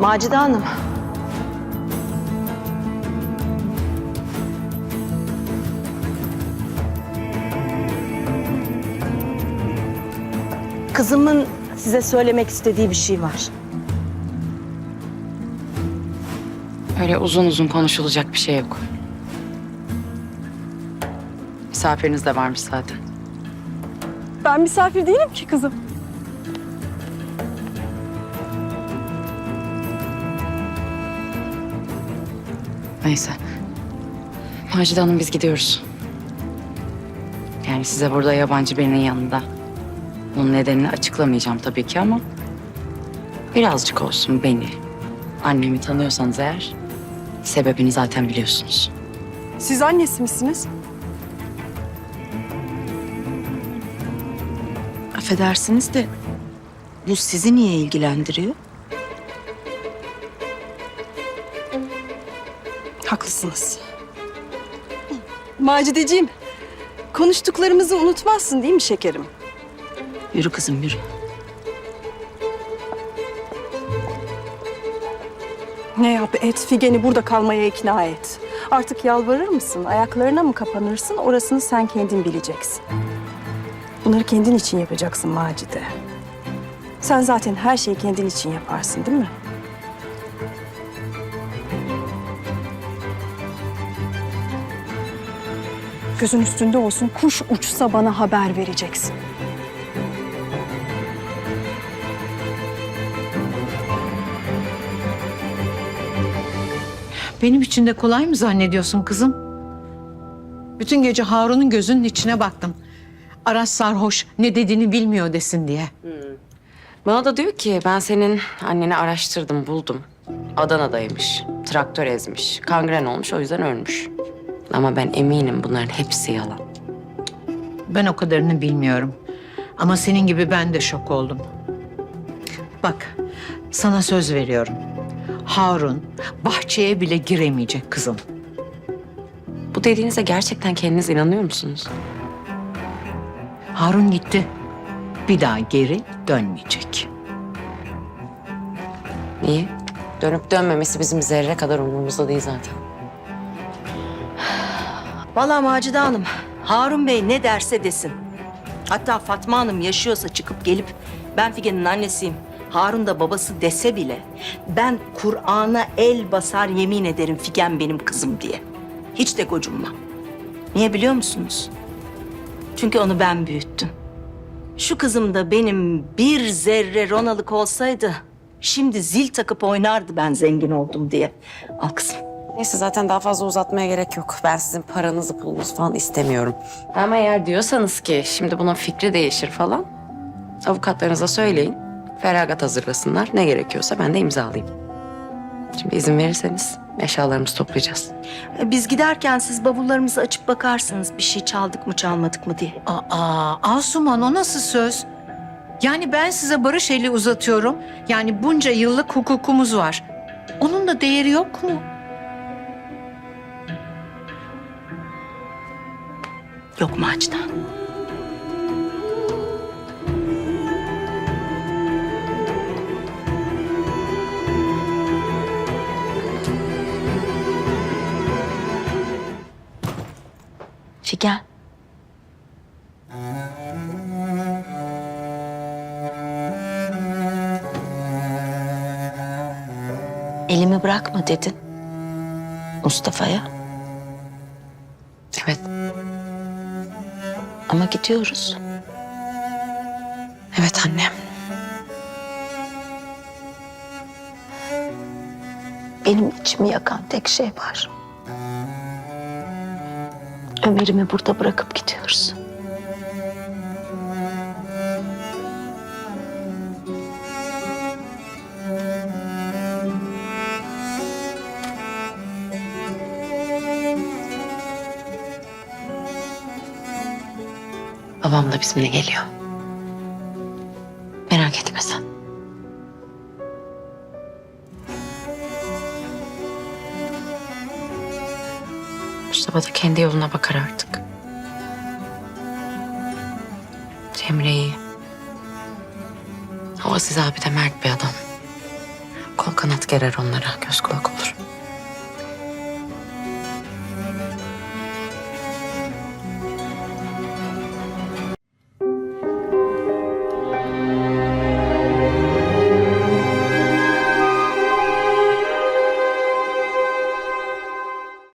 Macide Hanım. Kızımın size söylemek istediği bir şey var. Öyle uzun uzun konuşulacak bir şey yok. Misafiriniz de varmış zaten. Ben misafir değilim ki kızım. Neyse. Macide Hanım biz gidiyoruz. Yani size burada yabancı birinin yanında. Bunun nedenini açıklamayacağım tabii ki ama... ...birazcık olsun beni, annemi tanıyorsanız eğer... ...sebebini zaten biliyorsunuz. Siz annesi misiniz? Affedersiniz de bu sizi niye ilgilendiriyor? Haklısınız. Macideciğim, konuştuklarımızı unutmazsın değil mi şekerim? Yürü kızım yürü. Ne yap et, Figen'i burada kalmaya ikna et. Artık yalvarır mısın, ayaklarına mı kapanırsın, orasını sen kendin bileceksin. Bunları kendin için yapacaksın Macide. Sen zaten her şeyi kendin için yaparsın değil mi? Gözün üstünde olsun, kuş uçsa bana haber vereceksin. Benim için de kolay mı zannediyorsun kızım? Bütün gece Harun'un gözünün içine baktım. Aras sarhoş ne dediğini bilmiyor desin diye. Bana da diyor ki ben senin anneni araştırdım, buldum. Adana'daymış, traktör ezmiş, kangren olmuş o yüzden ölmüş. Ama ben eminim bunların hepsi yalan. Ben o kadarını bilmiyorum. Ama senin gibi ben de şok oldum. Bak, sana söz veriyorum. Harun bahçeye bile giremeyecek kızım. Bu dediğinize gerçekten kendiniz inanıyor musunuz? Harun gitti. Bir daha geri dönmeyecek. Niye? Dönüp dönmemesi bizim zerre kadar umurumuzda değil zaten. Vallahi Macide Hanım, Harun Bey ne derse desin. Hatta Fatma Hanım yaşıyorsa çıkıp gelip ben Figen'in annesiyim, Harun da babası dese bile ben Kur'an'a el basar yemin ederim Figen benim kızım diye. Hiç de gocunmam. Niye biliyor musunuz? Çünkü onu ben büyüttüm. Şu kızım da benim bir zerre ronalık olsaydı şimdi zil takıp oynardı ben zengin oldum diye. Al kızım. Neyse zaten daha fazla uzatmaya gerek yok. Ben sizin paranızı pulunuzu falan istemiyorum. Ama eğer diyorsanız ki şimdi bunun fikri değişir falan... ...avukatlarınıza söyleyin. Feragat hazırlasınlar. Ne gerekiyorsa ben de imzalayayım. Şimdi izin verirseniz eşyalarımızı toplayacağız. E, Biz giderken siz bavullarımızı açıp bakarsınız bir şey çaldık mı çalmadık mı diye. Aa, Asuman o nasıl söz? Yani ben size barış eli uzatıyorum. Yani bunca yıllık hukukumuz var. Onun da değeri yok mu? Macide Hanım. Figen. Elimi bırakma dedin. Mustafa'ya. Evet, Ama gidiyoruz. evet annem. Benim içimi yakan tek şey var. Ömer'imi burada bırakıp gidiyoruz. Babam da bizimle geliyor. Merak etme sen. Mustafa da kendi yoluna bakar artık. Cemre iyi. O Aziz abi de mert bir adam. Kol kanat gerer onlara. Göz kulak olur.